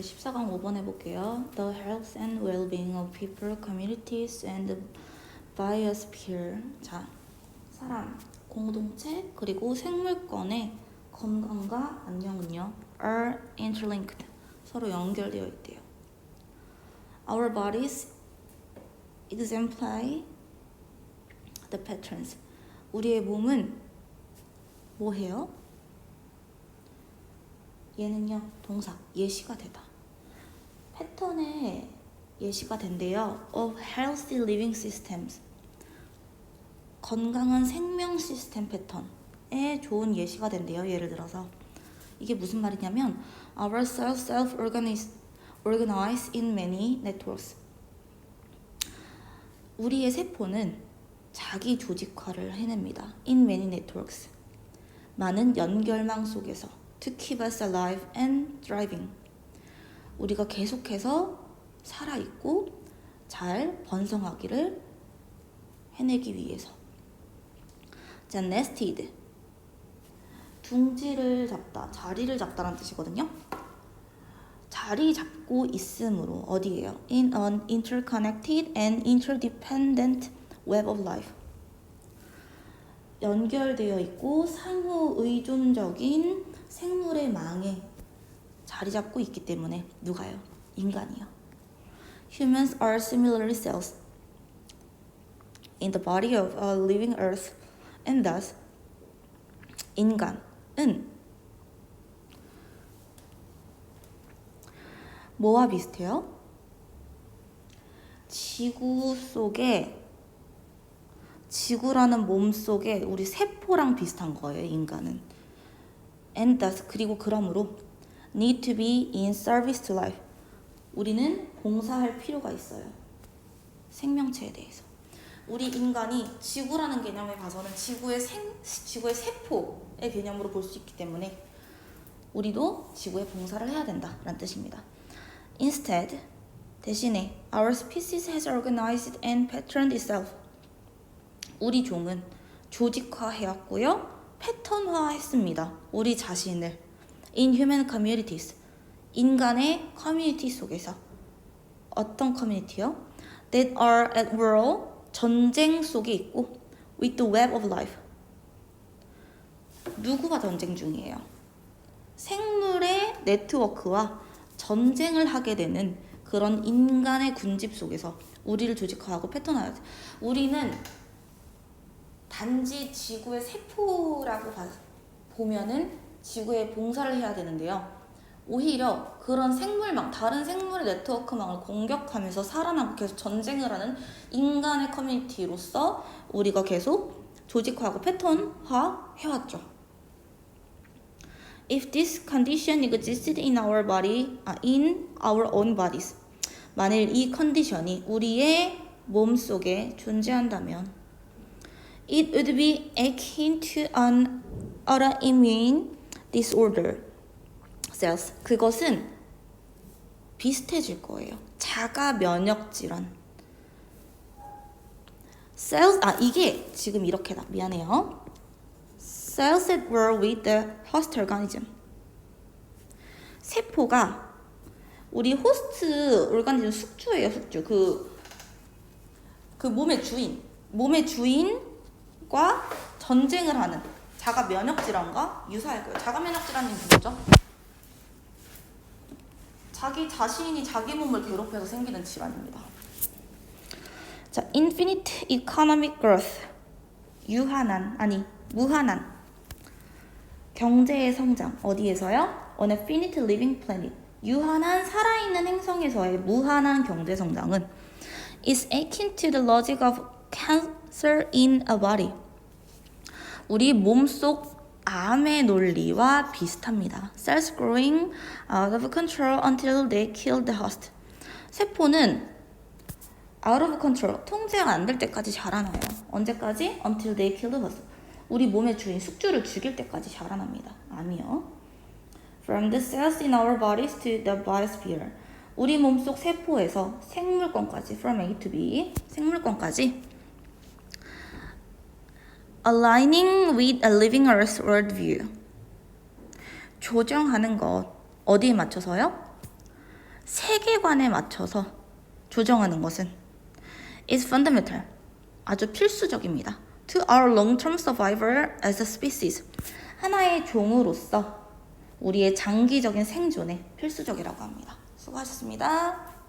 네, 14강 5번 해볼게요. The health and well-being of people, communities, and biosphere. 자, 사람, 공동체, 그리고 생물권의 건강과 안녕은요. are interlinked. 서로 연결되어 있대요. Our bodies exemplify the patterns. 우리의 몸은 뭐 해요? 얘는요 동사 예시가 되다 패턴의 예시가 된대요 of healthy living systems 건강한 생명 시스템 패턴에 좋은 예시가 된대요 예를 들어서 이게 무슨 말이냐면 our cells self organize organize in many networks 우리의 세포는 자기 조직화를 해냅니다 in many networks 많은 연결망 속에서 to keep us alive and thriving. 우리가 계속해서 살아있고 잘 번성하기를 해내기 위해서. 자, nested. 둥지를 잡다, 자리를 잡다라는 뜻이거든요. 자리 잡고 있으므로 어디예요? In an interconnected and interdependent web of life. 연결되어 있고 상호 의존적인 생물의 망에 자리 잡고 있기 때문에 누가요? 인간이요. Humans are similarly cells in the body of a living earth and thus 인간은 뭐와 비슷해요? 지구 속에 지구라는 몸 속에 우리 세포랑 비슷한 거예요, 인간은. and thus 그리고 그러므로 need to be in service to life. 우리는 봉사할 필요가 있어요. 생명체에 대해서. 우리 인간이 지구라는 개념에 봐서는 지구의 생 지구의 세포의 개념으로 볼 수 있기 때문에 우리도 지구에 봉사를 해야 된다라는 뜻입니다. Instead, 대신에 our species has organized and patterned itself. 우리 종은 조직화해왔고요. 패턴화했습니다. 우리 자신을 in human communities 인간의 커뮤니티 속에서 어떤 커뮤니티요? that are at war 전쟁 속에 있고 with the web of life 누구와 전쟁 중이에요? 생물의 네트워크와 전쟁을 하게 되는 그런 인간의 군집 속에서 우리를 조직화하고 패턴화해야 돼. 우리는 단지 지구의 세포라고 봐, 보면은 지구에 봉사를 해야 되는데요. 오히려 그런 생물망, 다른 생물의 네트워크망을 공격하면서 살아남고 계속 전쟁을 하는 인간의 커뮤니티로서 우리가 계속 조직화하고 패턴화 해왔죠. If this condition existed in our body, 아, in our own bodies, 만일 이 컨디션이 우리의 몸 속에 존재한다면 It would be akin to an autoimmune disorder cells. 그것은 비슷해질 거예요. 자가 면역 질환. cells 아 이게 지금 이렇게다. 미안해요. cells that were with the host organism. 세포가 우리 호스트 오르가니즘 숙주예요, 숙주. 그, 그 몸의 주인. 몸의 주인 과 전쟁을 하는 자가 면역 질환과 유사할 거예요. 자가 면역 질환은 뭐죠? 자기 자신이 자기 몸을 괴롭혀서 생기는 질환입니다. 자, infinite economic growth. 유한한 아니 무한한 경제의 성장 어디에서요? On a finite living planet. 유한한 살아있는 행성에서의 무한한 경제 성장은 is akin to the logic of cancer in a body. 우리 몸속 암의 논리와 비슷합니다. Cells growing out of control until they kill the host. 세포는 out of control, 통제가 안 될 때까지 자라나요. 언제까지? Until they kill the host. 우리 몸의 주인 숙주를 죽일 때까지 자라납니다. 암이요. From the cells in our bodies to the biosphere. 우리 몸속 세포에서 생물권까지, from A to B, 생물권까지 aligning with a living earth worldview. 조정하는 것 어디에 맞춰서요? 세계관에 맞춰서 조정하는 것은 is fundamental. 아주 필수적입니다. To our long-term survival as a species. 하나의 종으로서 우리의 장기적인 생존에 필수적이라고 합니다. 수고하셨습니다.